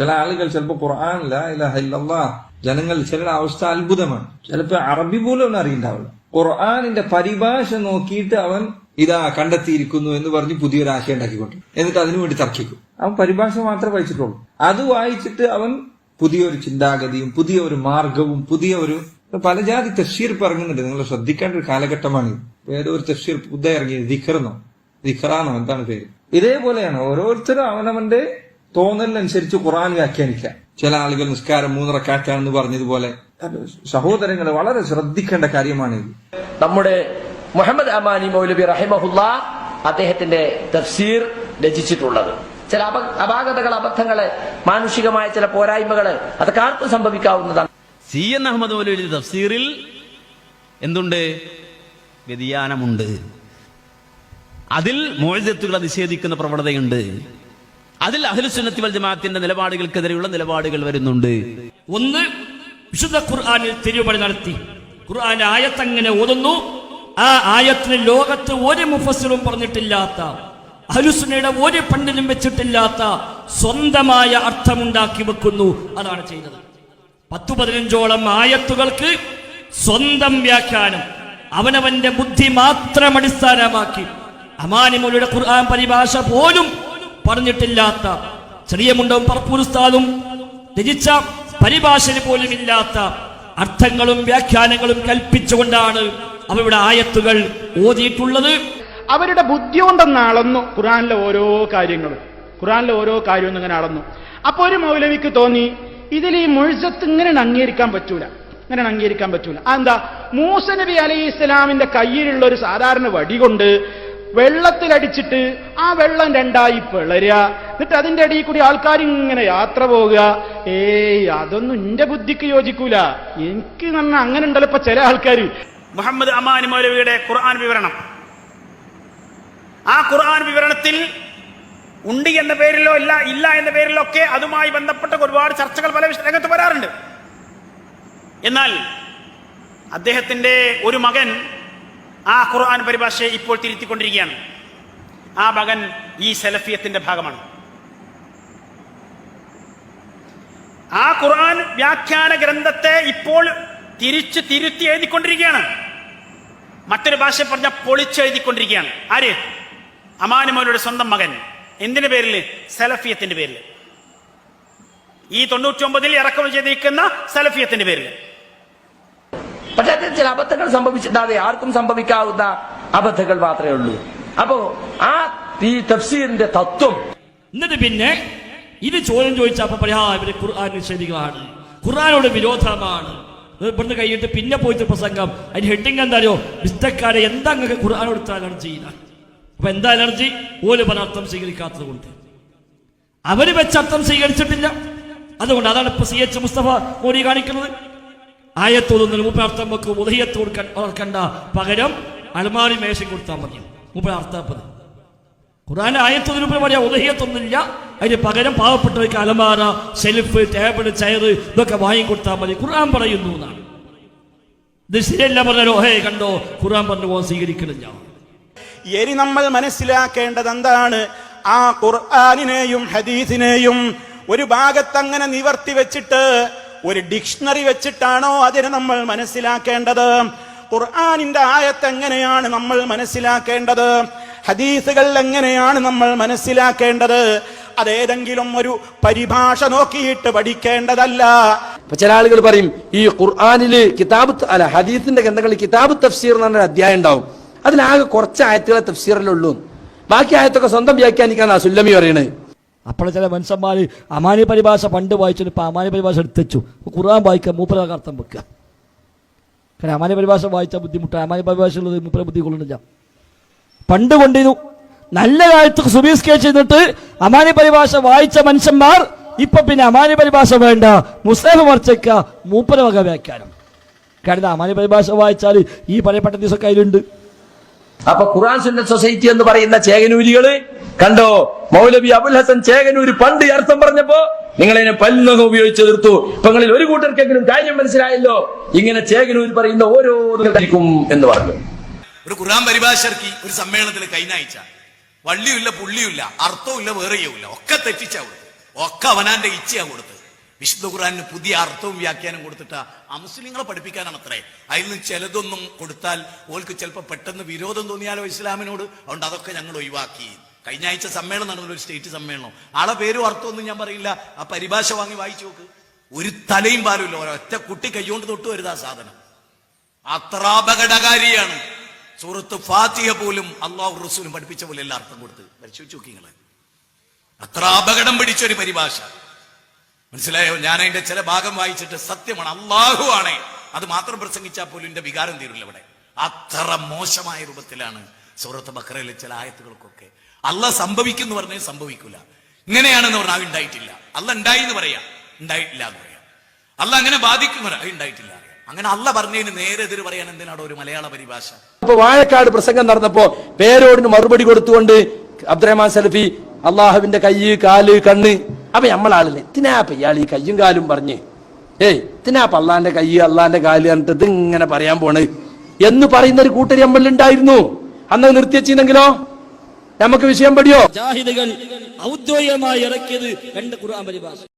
ചില ആളുകൾ ചിലപ്പോൾ ഖുർആൻ ലാ ഇലാഹ ജനങ്ങൾ ചിലരുടെ അവസ്ഥ അത്ഭുതമാണ്. ചിലപ്പോൾ അറബി പോലും ഒന്നും അറിയണ്ടാവില്ല. ഖുർആാനിന്റെ പരിഭാഷ നോക്കിയിട്ട് അവൻ ഇതാ കണ്ടെത്തിയിരിക്കുന്നു എന്ന് പറഞ്ഞ് പുതിയൊരു ആശയം ഉണ്ടാക്കിക്കൊണ്ട്. എന്നിട്ട് അതിനു വേണ്ടി തർക്കിക്കും. അവൻ പരിഭാഷ മാത്രമേ വായിച്ചിട്ടുള്ളൂ. അത് വായിച്ചിട്ട് അവൻ പുതിയൊരു ചിന്താഗതിയും പുതിയ ഒരു മാർഗവും പുതിയ ഒരു പല ജാതി തഷീർ പറഞ്ഞിട്ടുണ്ട്. നിങ്ങൾ ശ്രദ്ധിക്കേണ്ട ഒരു കാലഘട്ടമാണ് ഏതോ ഒരു തഷീർ പുതിയ ഇറങ്ങി ദിഖറെന്നോ? ദിഖറാണോ എന്താണ് പേര്? ഇതേപോലെയാണ്. ഓരോരുത്തരും അവനവന്റെ തോന്നലിനനുസരിച്ച് ഖുറാൻ വ്യാഖ്യാനിക്കാം. ചില ആളുകൾ നിസ്കാരം മൂന്നിറക്കാറ്റാണെന്ന് പറഞ്ഞതുപോലെ സഹോദരങ്ങളെ വളരെ ശ്രദ്ധിക്കേണ്ട കാര്യമാണിത് നമ്മുടെ മുഹമ്മദ് അമാനി മൗലബി റഹിമഹുല്ല അദ്ദേഹത്തിന്റെ തഫ്സീർ രചിച്ചിട്ടുള്ളത്. ചില അപ അപാകതകൾ അബദ്ധങ്ങൾ മാനുഷികമായ ചില പോരായ്മകൾ അതൊക്കെ ആർക്കും സംഭവിക്കാവുന്നതാണ്. സി എൻ അഹമ്മദ് മൗലവി തഫ്സീറിൽ എന്തുണ്ട്? വ്യതിയാനമുണ്ട്. അതിൽ മോഴ്ജത്തുകളെ നിഷേധിക്കുന്ന പ്രവണതയുണ്ട്. അതിൽ അഖിലുസുന്നത്തി വൽ ജമാഅത്തിന്റെ നിലപാടുകൾക്കെതിരെയുള്ള നിലപാടുകൾ വരുന്നുണ്ട്. ഒന്ന് വിശുദ്ധ ഖുർആാനിൽ തിരുവഴി നടത്തി. ഖുർആൻ ആയത്തങ്ങനെ ഓതുന്നു. ആ ആയത്തിന് ലോകത്ത് ഒരു മുഫസിലും പറഞ്ഞിട്ടില്ലാത്ത അലുസുനയുടെ ഒരു പണ്ഡിനും വെച്ചിട്ടില്ലാത്ത സ്വന്തമായ അർത്ഥമുണ്ടാക്കി വെക്കുന്നു. അതാണ് ചെയ്തത് പത്തു പതിനഞ്ചോളം ആയത്തുകൾക്ക് സ്വന്തം വ്യാഖ്യാനം അവനവന്റെ ബുദ്ധി മാത്രം അടിസ്ഥാനമാക്കി. അമാനിമുലയുടെ ഖുർആൻ പരിഭാഷ പോലും പറഞ്ഞിട്ടില്ലാത്ത ചെറിയ മുണ്ടവും പറപ്പൂരുസ്താദും രചിച്ച പരിഭാഷന് പോലും ഇല്ലാത്ത അർത്ഥങ്ങളും വ്യാഖ്യാനങ്ങളും കൽപ്പിച്ചുകൊണ്ടാണ് അവരുടെ ആയത്തുകൾ ഓതിയിട്ടുള്ളത്. അവരുടെ ബുദ്ധി കൊണ്ടൊന്ന് അളന്നു ഖുറാനിലെ ഓരോ കാര്യങ്ങളും. ഖുറാനിലെ ഓരോ കാര്യവും ഇങ്ങനെ അളന്നു. അപ്പൊ ഒരു മൗലവിക്ക് തോന്നി ഇതിൽ ഈ മുഴുസത്ത് ഇങ്ങനെ അംഗീകരിക്കാൻ പറ്റൂല. ഇങ്ങനെ അംഗീകരിക്കാൻ പറ്റൂല. അതെന്താ? മൂസ നബി അലൈഹി ഇസ്ലാമിന്റെ കയ്യിലുള്ള ഒരു സാധാരണ വടി കൊണ്ട് വെള്ളത്തിലടിച്ചിട്ട് ആ വെള്ളം രണ്ടായി പിളരുക എന്നിട്ട് അതിന്റെ അടിയിൽ കൂടി ആൾക്കാർ ഇങ്ങനെ യാത്ര പോവുക. ഏയ് അതൊന്നും എന്റെ ബുദ്ധിക്ക് യോജിക്കൂല. എനിക്ക് നന്ന അങ്ങനെ ഉണ്ടല്ലോ ഇപ്പൊ ചില ആൾക്കാർ മുഹമ്മദ് അമാനി മൗലവിയുടെ ഖുർആൻ വിവരണം. ആ ഖുർആൻ വിവരണത്തിൽ ഉണ്ട് എന്ന പേരിലോ ഇല്ല ഇല്ല എന്ന പേരിലോ ഒക്കെ അതുമായി ബന്ധപ്പെട്ട ഒരുപാട് ചർച്ചകൾ പല രംഗത്ത് വരാറുണ്ട്. എന്നാൽ അദ്ദേഹത്തിന്റെ ഒരു മകൻ ആ ഖുർആൻ പരിഭാഷയെ ഇപ്പോൾ തിരുത്തിക്കൊണ്ടിരിക്കുകയാണ്. ആ മകൻ ഈ സെലഫിയത്തിന്റെ ഭാഗമാണ്. ആ ഖുർആൻ വ്യാഖ്യാന ഗ്രന്ഥത്തെ ഇപ്പോൾ തിരിച്ച് തിരുത്തി എഴുതിക്കൊണ്ടിരിക്കുകയാണ്. മറ്റൊരു ഭാഷ പറഞ്ഞ പൊളിച്ചെഴുതിക്കൊണ്ടിരിക്കുകയാണ്. ആര്? അമാനുമോലയുടെ സ്വന്തം മകൻ. എന്തിന്റെ പേരിൽ സലഫിയത്തിന്റെ പേരിൽ ഈ തൊണ്ണൂറ്റി ഒമ്പതിൽ ഇറക്കം ചെയ്തിരിക്കുന്ന സലഫിയത്തിന്റെ പേരിൽ പക്ഷെ അതിൽ ചില അബദ്ധങ്ങൾ സംഭവിച്ചിട്ടാതെ ആർക്കും സംഭവിക്കാവുന്ന അബദ്ധങ്ങൾ മാത്രമേ ഉള്ളൂ. അപ്പോ ആ ഈ തഫ്സീറിന്റെ തത്വം എന്നിട്ട് പിന്നെ ഇത് ചോദ്യം ചോദിച്ചാൽ അപ്പൊ പറയാ ഖുർആൻ നിഷേധികളാണ് ഖുർആനോട് വിരോധമാണ്. ഇവിടുന്ന് കഴിഞ്ഞിട്ട് പിന്നെ പോയിട്ട് പ്രസംഗം. അതിന് ഹെഡിങ് എന്താ അറിയോ? വിസ്തക്കാരെ എന്താ അങ്ങനെ ഖുർആാനോടുത്ത അലർജി? അപ്പൊ എന്താ അലർജി? ഓൽ പല സ്വീകരിക്കാത്തത് കൊണ്ട്. അവർ വെച്ച അർത്ഥം സ്വീകരിച്ചിട്ടില്ല. അതുകൊണ്ട് അതാണ് ഇപ്പൊ സി എച്ച് മുസ്തഫ മോദി കാണിക്കുന്നത്. ആയത്തോതൊന്നിന് മുപ്പ അർത്ഥം വെക്കും കൊടുക്കാൻ കണ്ട പകരം അലമാരി മേശം കൊടുത്താൽ മതി. മുപ്പ അർത്ഥാപ്പത്. ഖുറാൻ ആയത്തൊന്നിന് മുമ്പ് പറയാം ഉദയത്തൊന്നുമില്ല. അതിന് പകരം പാവപ്പെട്ടവർക്ക് അലമാര ഷെൽഫ് ടേബിൾ ചെയർ ഇതൊക്കെ വാങ്ങിക്കൊടുത്താൽ മതി. ഖുർആൻ പറയുന്നു എന്നാണ്. ഇത് ശരിയല്ല പറഞ്ഞാലോ? ഹേ കണ്ടോ? ഖുർആൻ പറഞ്ഞു പോകാൻ സ്വീകരിക്കണില്ല. ഇനി നമ്മൾ മനസ്സിലാക്കേണ്ടത് എന്താണ് ആ ഖുർആാനിനെയും ഹദീസിനെയും ഒരു ഭാഗത്ത് അങ്ങനെ നിവർത്തി വെച്ചിട്ട് ഒരു ഡിക്ഷണറി വെച്ചിട്ടാണോ അതിനെ നമ്മൾ മനസ്സിലാക്കേണ്ടത്? ഖുർആാനിന്റെ ആയത്ത് എങ്ങനെയാണ് നമ്മൾ മനസ്സിലാക്കേണ്ടത്? ഹദീസുകൾ എങ്ങനെയാണ് നമ്മൾ മനസ്സിലാക്കേണ്ടത്? അതേതെങ്കിലും ഒരു പരിഭാഷ നോക്കിയിട്ട് പഠിക്കേണ്ടതല്ല. ചില ആളുകൾ പറയും ഈ ഖുർആാനിൽ കിതാബ് അല്ല ഹദീസിന്റെ ഗ്രന്ഥങ്ങളിൽ കിതാബ് തഫ്സീർ എന്ന് പറഞ്ഞ അധ്യായം ഉണ്ടാവും. അതിലാകെ കുറച്ച് ആയത്തുകളെ തഫ്സീറിലുള്ളൂ. ബാക്കി ആയത്തൊക്കെ സ്വന്തം വ്യാഖ്യാനിക്കാന്നാ സുല്ലമി പറയണത് അപ്പോൾ ചില മനുഷ്യന്മാർ അമാനി പരിഭാഷ പണ്ട് വായിച്ചിട്ട് ഇപ്പോൾ അമാനി പരിഭാഷ കുറാൻ ഖുർആൻ വായിക്കുക മൂപ്പര അർത്ഥം വെക്കുക. കാരണം അമാനി പരിഭാഷ വായിച്ചാൽ ബുദ്ധിമുട്ടാണ് അമാനി പരിഭാഷ ഉള്ളത് മൂപ്പര ബുദ്ധി കൊള്ളുന്നില്ല പണ്ട് കൊണ്ടിരുന്നു നല്ല കാലത്ത് സുബീസ്കേറ്റ് ചെയ്തിട്ട് അമാനി പരിഭാഷ വായിച്ച മനുഷ്യന്മാർ ഇപ്പൊ പിന്നെ അമാനി പരിഭാഷ വേണ്ട. മുസ്ലിം വർച്ചയ്ക്ക മൂപ്പര വക വ്യാഖ്യാനം. കാരണം അമാനി പരിഭാഷ വായിച്ചാൽ ഈ പറയപ്പെട്ട ദിവസമൊക്കെ അതിലുണ്ട് അപ്പൊ ഖുറാൻ സുന്നത്ത് സൊസൈറ്റി എന്ന് പറയുന്ന ചേകനൂരികൾ കണ്ടോ? മൗലവി അബുൽ ഹസൻ ചേകനൂര് പണ്ട് അർത്ഥം പറഞ്ഞപ്പോ നിങ്ങളതിനെ പല്ലൊക്കെ ഉപയോഗിച്ച് എതിർത്തു. ഇപ്പൊ നിങ്ങളിൽ ഒരു കൂട്ടർക്കെങ്കിലും കാര്യം മനസ്സിലായല്ലോ? ഇങ്ങനെ ചേകനൂർ പറയുന്ന ഓരോ ും എന്ന് പറഞ്ഞു. ഒരു ഖുർആൻ പരിഭാഷർക്ക് ഒരു സമ്മേളനത്തിൽ കൈനായിച്ച വള്ളിയുമില്ല പുള്ളിയുമില്ല അർത്ഥവുമില്ല വേറെയുമില്ല ഒക്കെ തെറ്റിച്ചാ കൊടുത്തു ഒക്കെ അവനാന്റെ ഇച്ഛയാ കൊടുത്ത് വിശുദ്ധ ഖുറാനിന് പുതിയ അർത്ഥവും വ്യാഖ്യാനം കൊടുത്തിട്ട് ആ മുസ്ലിങ്ങളെ പഠിപ്പിക്കാനാണ് അത്രേ അതിൽ നിന്ന് ചിലതൊന്നും കൊടുത്താൽ ഓൾക്ക് ചിലപ്പോൾ പെട്ടെന്ന് വിരോധം തോന്നിയാലോ ഇസ്ലാമിനോട്? അതുകൊണ്ട് അതൊക്കെ ഞങ്ങൾ ഒഴിവാക്കി. കഴിഞ്ഞ ആഴ്ച സമ്മേളനം നടന്ന ഒരു സ്റ്റേറ്റ് സമ്മേളനം. ആളെ പേരും അർത്ഥമൊന്നും ഞാൻ പറയില്ല. ആ പരിഭാഷ വാങ്ങി വായിച്ചു നോക്ക്. ഒരു തലയും പാലുമില്ല. ഒരൊറ്റ കുട്ടി കൈകൊണ്ട് തൊട്ട് വരുതാ സാധനം. അത്ര അപകടകാരിയാണ് സൂറത്ത് ഫാത്തിഹ പോലും അള്ളാഹു റസൂലും പഠിപ്പിച്ച പോലെ എല്ലാ അർത്ഥം കൊടുത്ത്. പരിശോധിച്ചു നോക്കി നിങ്ങൾ അത്ര അപകടം പിടിച്ച ഒരു പരിഭാഷ. മനസ്സിലായോ? ഞാൻ അതിന്റെ ചില ഭാഗം വായിച്ചിട്ട് സത്യമാണ്. അള്ളാഹു അത് മാത്രം പ്രസംഗിച്ചാൽ പോലും എന്റെ വികാരം തീരില്ല ഇവിടെ. അത്ര മോശമായ രൂപത്തിലാണ് സൂറത്ത് ബക്കറയിലെ ചില ആയത്തുകൾക്കൊക്കെ. അല്ല സംഭവിക്കുന്നു പറഞ്ഞാൽ സംഭവിക്കൂല. ഇങ്ങനെയാണെന്ന് പറഞ്ഞാൽ അത് ഉണ്ടായിട്ടില്ല. അല്ല ഉണ്ടായി എന്ന് പറയാം. ഉണ്ടായിട്ടില്ല എന്ന് പറയാം. അല്ല അങ്ങനെ ബാധിക്കും അത് ഉണ്ടായിട്ടില്ല അങ്ങനെ അല്ല പറഞ്ഞതിന് നേരെ എതിര് പറയാൻ എന്തിനാണ് ഒരു മലയാള പരിഭാഷ? അപ്പൊ വാഴക്കാട് പ്രസംഗം നടന്നപ്പോ പേരോടിന് മറുപടി കൊടുത്തുകൊണ്ട് അബ്ദുറഹ്മാൻ സലഫി അള്ളാഹുവിന്റെ കൈ കാൽ കണ്ണ് അപ്പൊ നമ്മളാളിനെ തിനാപ്പ് ഇയാൾ ഈ കയ്യും കാലും പറഞ്ഞ് ഏയ് തിനാപ്പ് അള്ളാന്റെ കൈ അള്ളാന്റെ കാൽ കണ്ടിട്ട് ഇതിങ്ങനെ പറയാൻ പോണ്. എന്ന് പറയുന്ന ഒരു കൂട്ടരി അമ്പലുണ്ടായിരുന്നു അന്ന് നിർത്തിവെച്ചിരുന്നെങ്കിലോ നമുക്ക് വിഷയം പഠിയോ? ജാഹിദുകൾ ഔദ്യോഗികമായി ഇറക്കിയത് രണ്ട് ഖുർആൻ പരിഭാഷ.